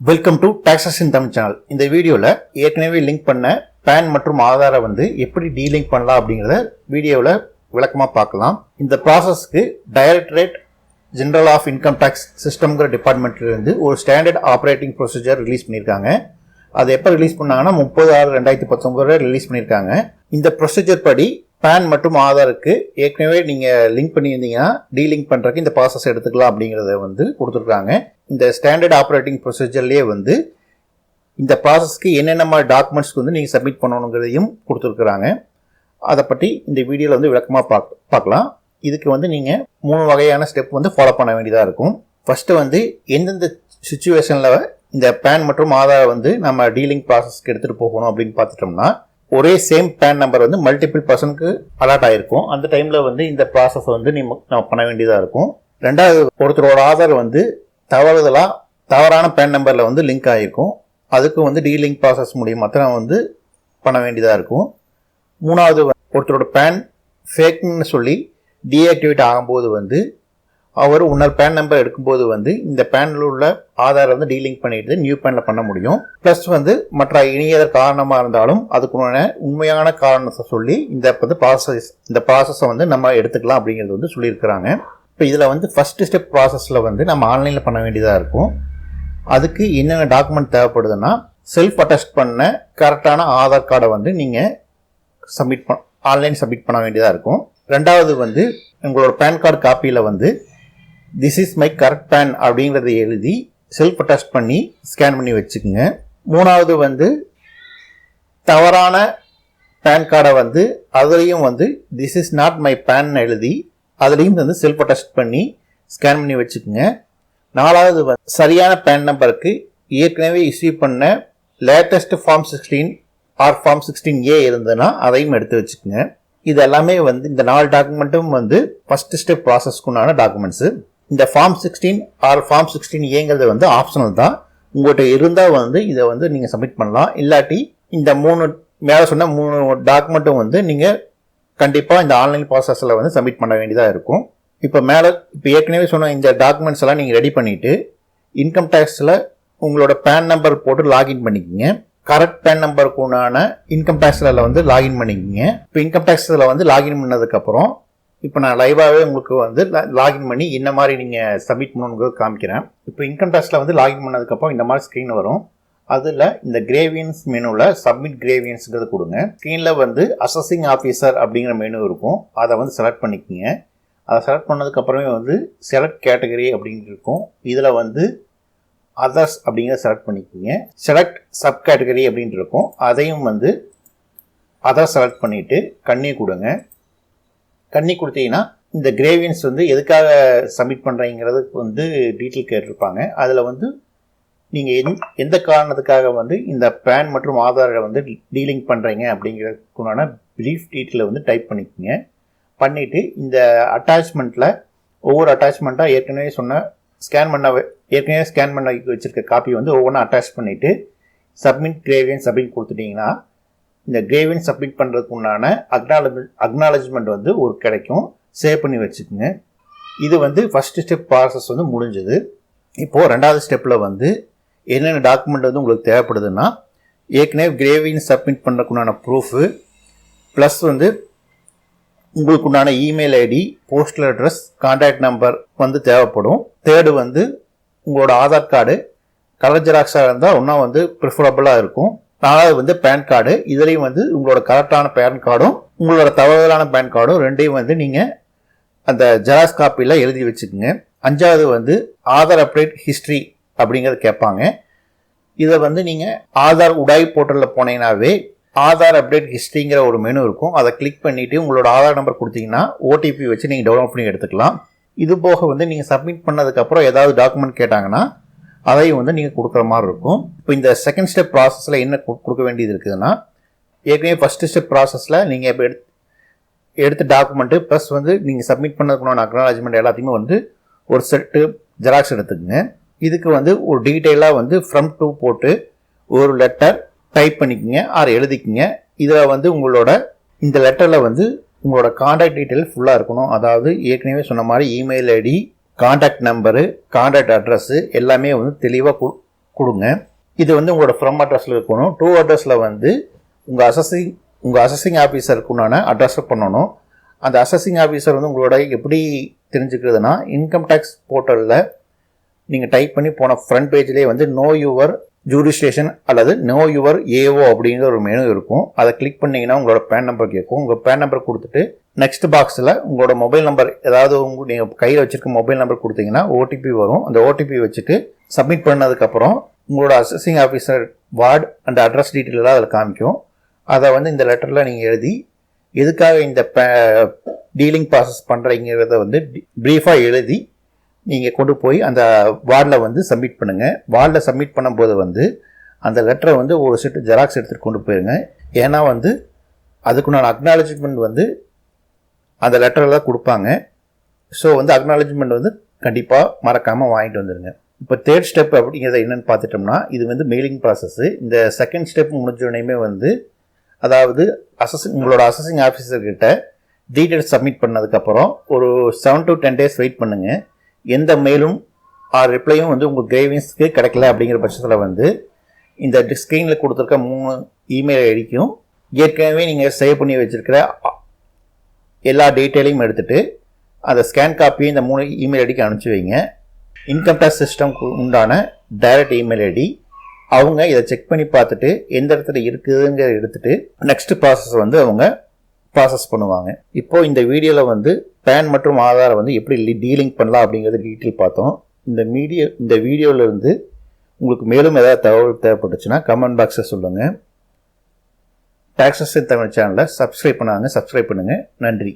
Welcome to taxes in Tamil channel இந்த வீடியோவில் ஏற்கனவே லிங்க் பண்ண பேன் மற்றும் ஆதாரை வந்து எப்படி டீலிங்க் பண்ணலாம் அப்படிங்கிறத வீடியோவில் விளக்கமாக பார்க்கலாம். இந்த ப்ராசஸ்க்கு directorate general of income tax சிஸ்டம்ங்கிற டிபார்ட்மெண்ட்லேருந்து ஒரு ஸ்டாண்டர்ட் ஆப்ரேட்டிங் ப்ரொசீஜர் ரிலீஸ் பண்ணியிருக்காங்க அது எப்போ ரிலீஸ் பண்ணாங்கன்னா முப்பது ஆறு ரெண்டாயிரத்தி பத்தொம்பது ரிலீஸ் பண்ணியிருக்காங்க இந்த ப்ரொசீஜர் படி பேன் மற்றும் ஆதாருக்கு ஏற்கனவே நீங்கள் லிங்க் பண்ணியிருந்தீங்கன்னா டீலிங்க் பண்ணுறதுக்கு இந்த ப்ராசஸ் எடுத்துக்கலாம் அப்படிங்கிறத வந்து கொடுத்துருக்காங்க. இந்த ஸ்டாண்டர்ட் ஆப்ரேட்டிங் ப்ரொசீஜர்லேயே வந்து இந்த ப்ராசஸ்க்கு என்னென்ன மாதிரி டாக்குமெண்ட்ஸ்க்கு வந்து நீங்கள் சப்மிட் பண்ணணுங்கிறதையும் கொடுத்துருக்குறாங்க. அதை பற்றி இந்த வீடியோவில் வந்து விளக்கமாக பார்க்க பார்க்கலாம். இதுக்கு வந்து நீங்கள் மூணு வகையான ஸ்டெப் வந்து ஃபாலோ பண்ண வேண்டியதாக இருக்கும். ஃபஸ்ட்டு வந்து எந்தெந்த சுச்சுவேஷனில் இந்த பேன் மற்றும் ஆதாரை வந்து நம்ம டீலிங் ப்ராசஸ்க்கு எடுத்துகிட்டு போகணும் அப்படின்னு பார்த்துட்டோம்னா ஒரே சேம் பேன் நம்பர் வந்து மல்டிபிள் பர்சனுக்கு அலாட் ஆகிருக்கும் அந்த டைமில் வந்து இந்த ப்ராசஸ் வந்து நீ நம்ம பண்ண வேண்டியதாக இருக்கும். ரெண்டாவது ஒருத்தரோட ஆதார் வந்து தவறுதலாக தவறான பேன் நம்பரில் வந்து லிங்க் ஆகிருக்கும் அதுக்கும் வந்து டீலிங்க் ப்ராசஸ் மூலியமாக தான் வந்து பண்ண வேண்டியதாக இருக்கும். மூணாவது ஒருத்தரோட பேன் ஃபேக்னு சொல்லி டீஆக்டிவேட் ஆகும்போது வந்து அவர் இன்னொரு பேன் நம்பர் எடுக்கும்போது வந்து இந்த பேனில் உள்ள ஆதார் வந்து டீலிங்க் பண்ணிட்டு நியூ பேனில் பண்ண முடியும். ப்ளஸ் வந்து மற்ற இணையதர் காரணமாக இருந்தாலும் அதுக்குண்டான உண்மையான காரணத்தை சொல்லி இந்த வந்து ப்ராசஸ் இந்த ப்ராசஸை வந்து நம்ம எடுத்துக்கலாம் அப்படிங்கிறது வந்து சொல்லியிருக்கிறாங்க. இப்போ இதில் வந்து ஃபஸ்ட்டு ஸ்டெப் ப்ராசஸில் வந்து நம்ம ஆன்லைனில் பண்ண வேண்டியதாக இருக்கும். அதுக்கு என்னென்ன டாக்குமெண்ட் தேவைப்படுதுன்னா செல்ஃப் அட்டஸ்ட் பண்ண கரெக்டான ஆதார் கார்டை வந்து நீங்கள் சப்மிட் பண் ஆன்லைன் சப்மிட் பண்ண வேண்டியதாக இருக்கும். ரெண்டாவது வந்து உங்களோட பேன் கார்டு காப்பியில் வந்து this is my correct pan அப்படிங்கிறத எழுதி செல்ஃப் அட்டாச் பண்ணி ஸ்கேன் பண்ணி வச்சுக்கோங்க. மூணாவது வந்து தவறான பேன் கார்டை வந்து அதுலேயும் வந்து this is not my pan எழுதி அதுலேயும் வந்து செல்ஃப் அட்டாச் பண்ணி ஸ்கேன் பண்ணி வச்சுக்கோங்க. நாலாவது வந்து சரியான பேன் நம்பருக்கு ஏற்கனவே இஷ்யூ பண்ண latest form sixteen R form sixteen A இருந்ததுன்னா அதையும் எடுத்து வச்சுக்கோங்க. இது எல்லாமே வந்து இந்த நாலு டாக்குமெண்ட்டும் வந்து ஃபஸ்ட்டு ஸ்டெப் ப்ராசஸ்க்குண்டான டாக்குமெண்ட்ஸு இந்த form sixteen R form sixteen ஏங்கிறது வந்து ஆப்ஷனல் தான். உங்கள்கிட்ட இருந்தால் வந்து இதை வந்து நீங்கள் சப்மிட் பண்ணலாம். இல்லாட்டி இந்த மூணு மேலே சொன்ன மூணு டாக்குமெண்ட்டும் வந்து நீங்கள் கண்டிப்பாக இந்த ஆன்லைன் ப்ராசஸில் வந்து சப்மிட் பண்ண வேண்டியதாக இருக்கும். இப்போ மேலே இப்போ ஏற்கனவே சொன்ன இந்த டாக்குமெண்ட்ஸ் எல்லாம் நீங்கள் ரெடி பண்ணிவிட்டு இன்கம் டேக்ஸில் உங்களோட பேன் நம்பர் போட்டு லாகின் பண்ணிக்கிங்க. கரெக்ட் பேன் நம்பருக்கு உண்டான இன்கம் டேக்ஸில் வந்து லாகின் பண்ணிக்கிங்க. இப்போ இன்கம் டேக்ஸில் வந்து லாகின் பண்ணதுக்கப்புறம் இப்போ நான் லைவாகவே உங்களுக்கு வந்து லாகின் பண்ணி இந்த மாதிரி நீங்கள் சப்மிட் பண்ணணுங்கிறது காமிக்கிறேன். இப்போ இன்கம் டேக்ஸில் வந்து லாகின் பண்ணதுக்கப்புறம் இந்த மாதிரி ஸ்க்ரீன் வரும். அதில் இந்த கிரேவியன்ஸ் மெனுவில் சப்மிட் கிரேவியன்ஸுங்கிறது கொடுங்க. ஸ்க்ரீனில் வந்து அசஸிங் ஆஃபீஸர் அப்படிங்கிற மெனு இருக்கும். அதை வந்து செலக்ட் பண்ணிக்கோங்க. அதை செலக்ட் பண்ணதுக்கப்புறமே வந்து செலக்ட் கேட்டகரி அப்படின்னு இருக்கும். இதில் வந்து அதர்ஸ் அப்படிங்கிறத செலக்ட் பண்ணிக்கோங்க. செலக்ட் சப் கேட்டகரி அப்படின்ட்டு இருக்கும். அதையும் வந்து அதர் செலக்ட் பண்ணிவிட்டு கண்ணி கொடுங்க. கண்ணி கொடுத்தீங்கன்னா இந்த கிரேவியன்ஸ் வந்து எதுக்காக சப்மிட் பண்ணுறீங்கிறதுக்கு வந்து டீட்டெயில் கேட்டிருப்பாங்க. அதில் வந்து நீங்கள் எந் எந்த காரணத்துக்காக வந்து இந்த பேன் மற்றும் ஆதாரை வந்து டீலிங் பண்ணுறீங்க அப்படிங்கிறதுக்குண்டான ப்ரீஃப் டீட்டெயிலை வந்து டைப் பண்ணிக்கோங்க. பண்ணிவிட்டு இந்த அட்டாச்மெண்ட்டில் ஒவ்வொரு அட்டாச்மெண்ட்டாக ஏற்கனவே சொன்ன ஸ்கேன் பண்ண ஏற்கனவே ஸ்கேன் பண்ண வச்சுருக்க காப்பி வந்து ஒவ்வொன்றா அட்டாச் பண்ணிவிட்டு சப்மிட் கிரேவியன்ஸ் அப்படின்னு கொடுத்துட்டிங்கன்னா இந்த கிரேவின் சப்மிட் பண்ணுறதுக்கு உண்டான அக்னாலஜ்மெண்ட் அக்னாலஜ்மெண்ட் வந்து ஒரு கிடைக்கும். சேவ் பண்ணி வச்சுக்கோங்க. இது வந்து ஃபஸ்ட்டு ஸ்டெப் ப்ராசஸ் வந்து முடிஞ்சது. இப்போது ரெண்டாவது ஸ்டெப்பில் வந்து என்னென்ன டாக்குமெண்ட் வந்து உங்களுக்கு தேவைப்படுதுன்னா ஏற்கனவே கிரேவியன் சப்மிட் பண்ணுறதுக்குண்டான ப்ரூஃபு ப்ளஸ் வந்து உங்களுக்கு உண்டான email ID postal address contact number வந்து தேவைப்படும். தேர்டு வந்து உங்களோட ஆதார் கார்டு கலர் ஜெராக்ஸாக இருந்தால் இன்னும் வந்து ப்ரிஃபரபுளாக இருக்கும். நாலாவது வந்து பேன் கார்டு இதுலேயும் வந்து உங்களோட கரெக்டான பேன் கார்டும் உங்களோட தவறுதலான பேன் கார்டும் ரெண்டையும் வந்து நீங்கள் அந்த ஜெராக்ஸ் காப்பியில் எழுதி வச்சுக்கோங்க. அஞ்சாவது வந்து ஆதார் அப்டேட் ஹிஸ்ட்ரி அப்படிங்கிறத கேட்பாங்க. இதை வந்து நீங்கள் ஆதார் உடாய் போர்ட்டலில் போனீங்கன்னாவே ஆதார் அப்டேட் ஹிஸ்ட்ரிங்கிற ஒரு மெனு இருக்கும். அதை கிளிக் பண்ணிவிட்டு உங்களோட ஆதார் நம்பர் கொடுத்தீங்கன்னா ஓடிபி வச்சு நீங்கள் டவுன்லோட் பண்ணி எடுத்துக்கலாம். இது போக வந்து நீங்கள் சப்மிட் பண்ணதுக்கப்புறம் ஏதாவது டாக்குமெண்ட் கேட்டாங்கன்னா அதையும் வந்து நீங்கள் கொடுக்குற மாதிரி இருக்கும். இப்போ இந்த செகண்ட் ஸ்டெப் ப்ராசஸில் என்ன கொடுக்க வேண்டியது இருக்குதுன்னா ஏற்கனவே ஃபஸ்ட்டு ஸ்டெப் ப்ராசஸில் நீங்கள் இப்போ எடுத்து எடுத்த டாக்குமெண்ட்டு ப்ளஸ் வந்து நீங்கள் சப்மிட் பண்ணதுக்குள்ள அக்னாலஜ்மெண்ட் எல்லாத்தையுமே வந்து ஒரு செட்டு ஜெராக்ஸ் எடுத்துக்கோங்க. இதுக்கு வந்து ஒரு டீட்டெயிலாக வந்து ஃப்ரம் டூ போட்டு ஒரு லெட்டர் டைப் பண்ணிக்கோங்க ஆர் எழுதிக்கிங்க. இதில் வந்து உங்களோட இந்த லெட்டரில் வந்து உங்களோட காண்டாக்ட் டீட்டெயில் ஃபுல்லாக இருக்கணும். அதாவது ஏற்கனவே சொன்ன மாதிரி email ID contact number contact address எல்லாமே வந்து தெளிவாக கொடுங்க. இது வந்து உங்களோட ஃப்ரம் அட்ரஸில் இருக்கணும். டூ அட்ரஸில் வந்து உங்கள் அசஸிங் உங்கள் அசஸிங் ஆஃபீஸருக்கு உண்டான அட்ரஸை பண்ணணும். அந்த அசஸிங் ஆஃபீஸர் வந்து உங்களோட எப்படி தெரிஞ்சுக்கிறதுனா இன்கம் டேக்ஸ் போர்ட்டலில் நீங்கள் டைப் பண்ணி போன ஃப்ரண்ட் பேஜ்லேயே வந்து நோ யுவர் ஜூடிஸ்டேஷன் அல்லது நோ யுவர் ஏஓ அப்படிங்கிற ஒரு மெனு இருக்கும். அதை கிளிக் பண்ணிங்கன்னா உங்களோட பேன் நம்பர் கேட்கும். உங்கள் பேன் நம்பர் கொடுத்துட்டு நெக்ஸ்ட் பாக்ஸில் உங்களோட மொபைல் நம்பர் ஏதாவது உங்க நீங்கள் கையில் வச்சுருக்க மொபைல் நம்பர் கொடுத்தீங்கன்னா ஓடிபி வரும். அந்த ஓடிபி வச்சுட்டு சப்மிட் பண்ணதுக்கப்புறம் உங்களோட assessing officer ward and address டீட்டெயிலெலாம் அதில் காமிக்கும். அதை வந்து இந்த லெட்டரில் நீங்கள் எழுதி எதுக்காக இந்த டீலிங் ப்ராசஸ் பண்ணுறீங்கிறத வந்து ப்ரீஃபாக எழுதி நீங்கள் கொண்டு போய் அந்த வார்டில் வந்து சப்மிட் பண்ணுங்கள் வார்டில் சப்மிட் பண்ணும்போது வந்து அந்த லெட்டரை வந்து ஒரு செட்டு ஜெராக்ஸ் எடுத்துகிட்டு கொண்டு போயிருங்க. ஏன்னா வந்து அதுக்குண்டான அக்னாலஜ்மெண்ட் வந்து அந்த லெட்டரில் தான் கொடுப்பாங்க. ஸோ வந்து அக்னாலஜ்மெண்ட் வந்து கண்டிப்பாக மறக்காமல் வாங்கிட்டு வந்துடுங்க இப்போ தேர்ட் ஸ்டெப் அப்படிங்கிறத என்னென்னு பார்த்துட்டோம்னா இது வந்து மெயிலிங் ப்ராசஸ்ஸு இந்த செகண்ட் ஸ்டெப் முடிஞ்சோடனே வந்து அதாவது அசஸ் உங்களோட அசஸிங் ஆஃபீஸர்கிட்ட டீட்டெயில்ஸ் சப்மிட் பண்ணதுக்கப்புறம் ஒரு seven to ten days wait பண்ணுங்கள் எந்த மெயிலும் ஆர் ரிப்ளையும் வந்து உங்கள் கிரேவிங்ஸ்க்கு கிடைக்கல அப்படிங்கிற பட்சத்தில் வந்து இந்த ஸ்க்ரீனில் கொடுத்துருக்க மூணு இமெயில் ஐடிக்கும் ஏற்கனவே நீங்கள் சேவ் பண்ணி வச்சுருக்கிற எல்லா டீட்டெயிலையும் எடுத்துகிட்டு அந்த ஸ்கேன் காப்பியும் இந்த மூணு இமெயில் ஐடிக்கு அனுப்பிச்சி வைங்க. இன்கம் டேக்ஸ் சிஸ்டம்க்கு உண்டான டைரக்ட் இமெயில் ஐடி அவங்க இதை செக் பண்ணி பார்த்துட்டு எந்த இடத்துல இருக்குதுங்கிறத எடுத்துகிட்டு நெக்ஸ்ட் ப்ராசஸ் வந்து அவங்க ப்ராசஸ் பண்ணுவாங்க. இப்போது இந்த வீடியோவில் வந்து பேன் மற்றும் ஆதாரை வந்து எப்படி டீலிங் பண்ணலாம் அப்படிங்கிறது டீட்டெயில் பார்த்தோம். இந்த மீடியோ இந்த வீடியோவில் இருந்து உங்களுக்கு மேலும் ஏதாவது தகவல் தேவைப்பட்டுச்சுன்னா கமெண்ட் பாக்ஸை சொல்லுங்கள் டாக்ஸஸ் தமிழ் சேனலை சப்ஸ்கிரைப் பண்ணாங்க சப்ஸ்கிரைப் பண்ணுங்கள் நன்றி.